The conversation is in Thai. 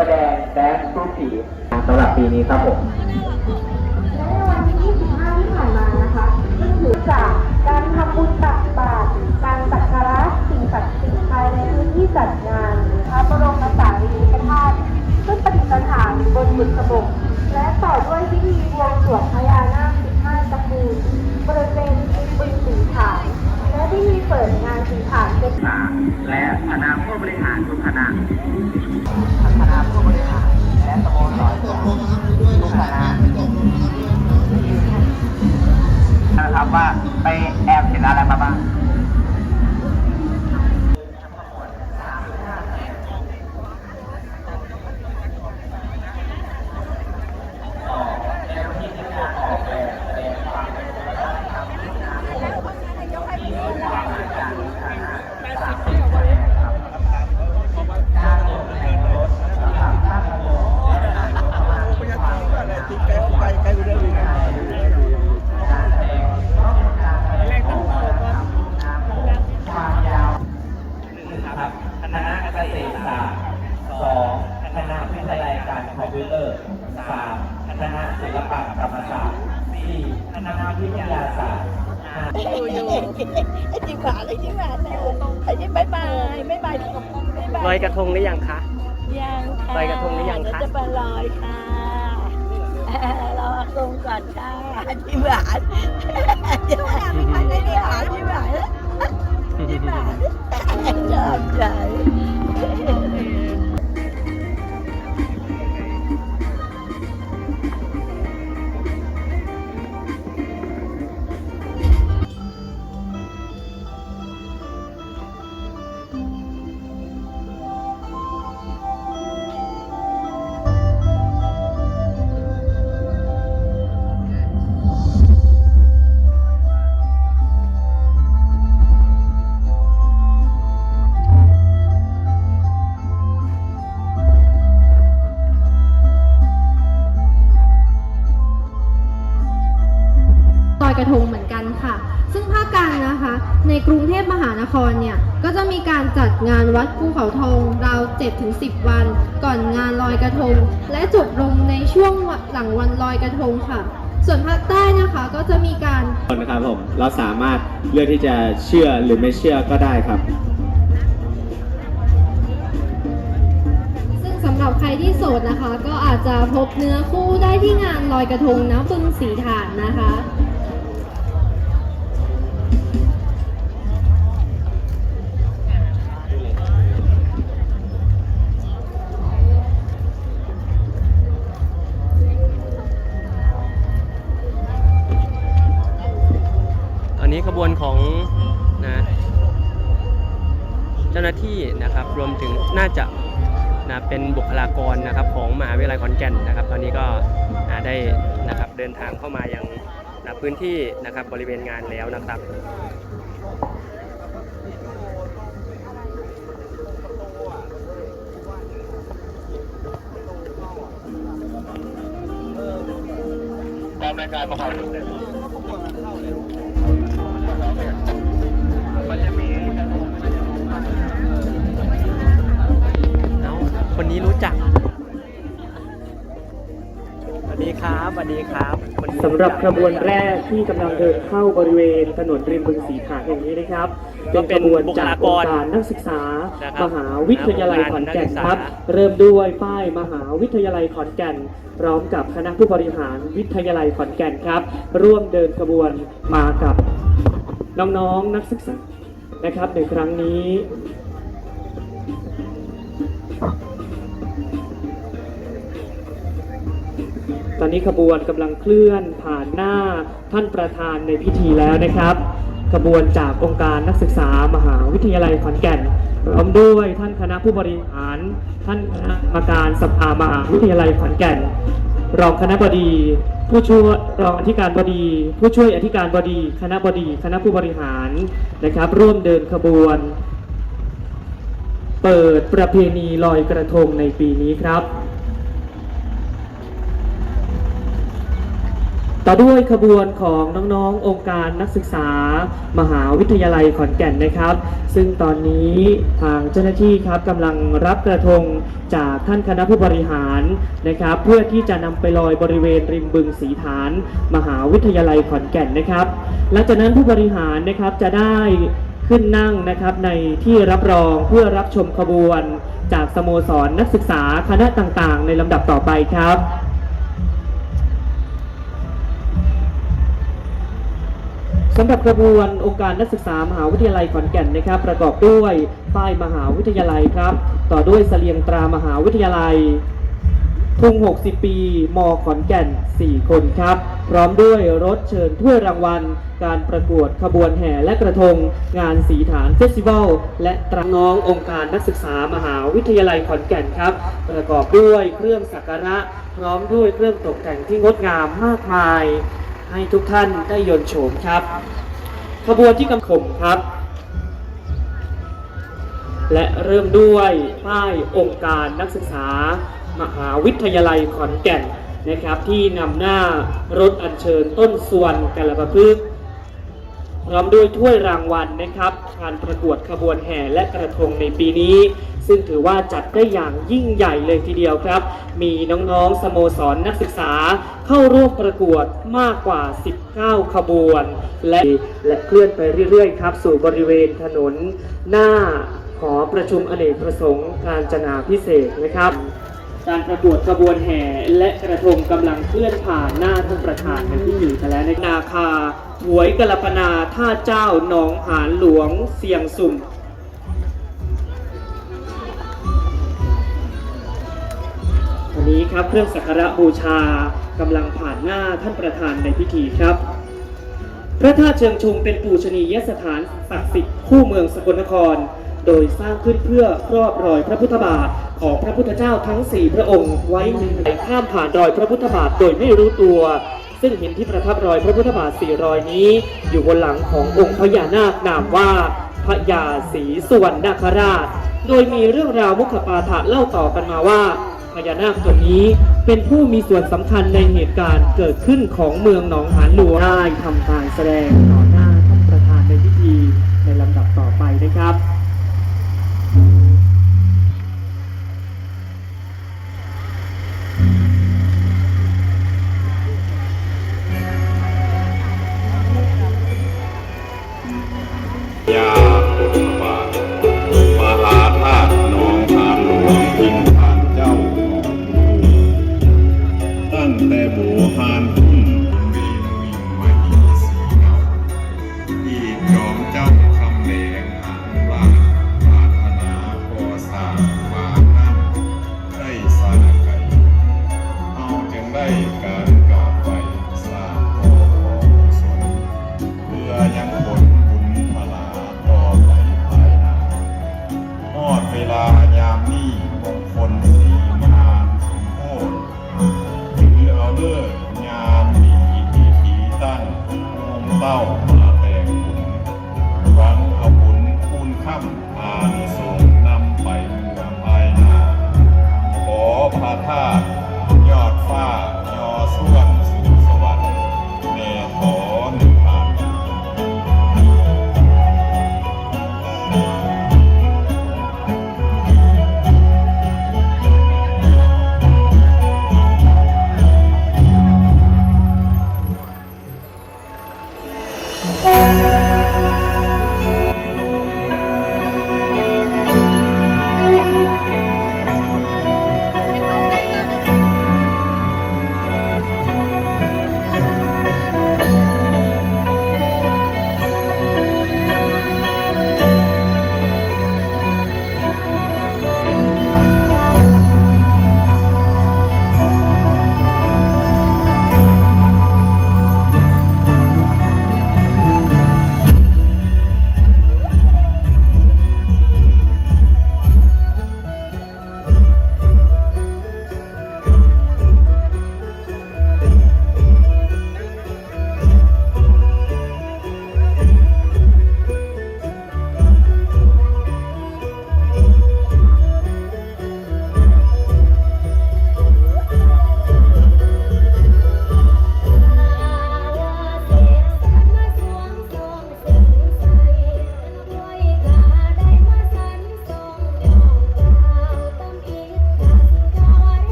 แสดงแดนซ์รูปผีสำหรับปีนี้ครับผมและในวันที่ 25 ที่ผ่านมานะคะซึ่งถือจากการทำบุญตักบาตรการสักการะสิ่งศักดิ์สิทธิ์ภายในพื้นที่จัดงานพระบรมสารีริกธาตุซึ่งประดิษฐานบนบุษบกและต่อด้วยพิธีบวงสรวงพญานาค15ตระกูลบริเวณบึงสีฐานและพิธีเปิดงานสีฐานเป็นและคณะผู้บริหารทุกคณะ แบายบายบ๊ายบายลอยกระทงหรือยังคะ ยังค่ะลอยกระทงหรือยังคะ เดี๋วจะไปลอยค่ะรออากงก่อนค่ะจิ้มหวานจิ้มหวานจิ้มหวานจิ้มหวานจิ้มหวานชอบใจ ครเนี่ย ก็จะมีการจัดงานวัดภูเขาทองราว 7-10 วัน ก่อนงานลอยกระทง และจบลงในช่วงหลังวันลอยกระทงค่ะ ส่วนภาคใต้นะคะก็จะมีการนะครับผมเราสามารถเลือกที่จะเชื่อหรือไม่เชื่อก็ได้ครับ ซึ่งสำหรับใครที่โสดนะคะ ก็อาจจะพบเนื้อคู่ได้ที่งานลอยกระทงน้ำบึงสีฐานนะคะ น้าที่นะครับ รวมถึงน่าจะนะเป็นบุคลากรนะครับของมหาวิทยาลัยขอนแก่นนะครับ ตอนนี้ก็ได้นะครับเดินทางเข้ามายังนะพื้นที่นะครับบริเวณงานแล้วนะครับเอา นนี้รู้จักสวัสดีครับสวัสดีครับคนนี้สำหรับจักขบวนแรกที่กำลังเดินเข้าบริเวณถนนริมบึงสีขาแห่งนี้นะครับก็เป็เป็นนขบวนจากบุองคลากรค์การนักศึกษานะครับมหาวิทยาลัยขอนแก่นครับนักศึกษาเริ่มด้วยป้ายมหาวิทยาลัยขอนแก่น พร้อมกับคณะผู้บริหารวิทยาลัยขอนแก่นครับ ร่วมเดินขบวนมากับน้องๆนักศึกษานะครับในครั้งนี้ ตอนนี้ขบวนกำลังเคลื่อนผ่านหน้าท่านประธานในพิธีแล้วนะครับ ขบวนจากองค์การนักศึกษามหาวิทยาลัยขอนแก่นพร้อมด้วยท่านคณะผู้บริหาร ท่านคณะกรรมการสภามหาวิทยาลัยขอนแก่น รองคณะบดี ผู้ช่วยรองอธิการบดี ผู้ช่วยอธิการบดี คณะบดี คณะผู้บริหารนะครับ ร่วมเดินขบวน เปิดประเพณีลอยกระทงในปีนี้ครับ ต่อด้วยขบวนของน้องๆ องค์การนักศึกษา มหาวิทยาลัยขอนแก่นนะครับ ซึ่งตอนนี้ทางเจ้าหน้าที่ครับกำลังรับกระทงจากท่านคณะผู้บริหารนะครับ เพื่อที่จะนำไปลอยบริเวณริมบึงสีฐาน มหาวิทยาลัยขอนแก่นนะครับหลังจากนั้นผู้บริหารนะครับจะได้ขึ้นนั่งนะครับในที่รับรองเพื่อรับชมขบวน จากสโมสรนักศึกษาคณะต่างๆ ในลำดับต่อไปครับ สำหรับกระบวนองค์การนักศึกษามหาวิทยาลัยขอนแก่นนะครับ ประกอบด้วยป้ายมหาวิทยาลัยครับ ต่อด้วยเสลียงตรามหาวิทยาลัยทุ่ง60 ปี มขอนแก่น 4 คนครับ พร้อมด้วยรถเชิญถ้วยรางวัล การประกวดขบวนแห่และกระทง งานสีฐานเฟสติวัล และตราน้ององค์การนักศึกษามหาวิทยาลัยขอนแก่นครับ ประกอบด้วยเครื่องสักการะ พร้อมด้วยเครื่องตกแต่งที่งดงามมากมาย ให้ทุกท่านได้ยนโฉมครับ ขบวนที่กำขมครับ และเริ่มด้วยป้ายองค์การนักศึกษา มหาวิทยาลัยขอนแก่นนะครับ ที่นำหน้ารถอัญเชิญต้นส่วนกาลปะพฤกษ์พร้อมด้วยถ้วยรางวัลนะครับการประกวดขบวนแห่และกระทงในปีนี้ ซึ่งถือว่าจัดได้อย่างยิ่งใหญ่เลยทีเดียวครับ มีน้องๆสโมสรนักศึกษาเข้าร่วมประกวดมากกว่า 19 ขบวน และและเคลื่อนไปเรื่อยๆครับ สู่บริเวณถนนหน้าหอประชุมอเนกประสงค์การจนาพิเศษนะครับการประกวดขบวนแห่และกระทงกำลังเคลื่อนผ่านหน้าท่านประธานในพิธีกันแล้วในนาคาหวยกลปนาท่าเจ้าหนองหานหลวง เสียงสุ่ม นี้ครับเครื่องสักการะบูชากำลังผ่านหน้าท่านประธานในพิธีครับ พระธาตุเชิงชุมเป็นปูชนียสถานศักดิ์สิทธิ์คู่เมืองสกลนคร โดยสร้างขึ้นเพื่อครอบรอยพระพุทธบาทของพระพุทธเจ้าทั้ง 4 พระองค์ ไว้หนึ่งข้ามผ่านรอยพระพุทธบาทโดยไม่รู้ตัว ซึ่งหินที่ประทับรอยพระพุทธบาทสี่รอยนี้ อยู่บนหลังขององค์พญานาคนามว่าพญาศรีสุวรรณนาคราช โดยมีเรื่องราวมุขปาฐะเล่าต่อกันมาว่า ญานาคตัวนี้ เป็นผู้มีส่วนสำคัญในเหตุการณ์เกิดขึ้นของเมืองหนองหานหลวงได้ทำการแสดง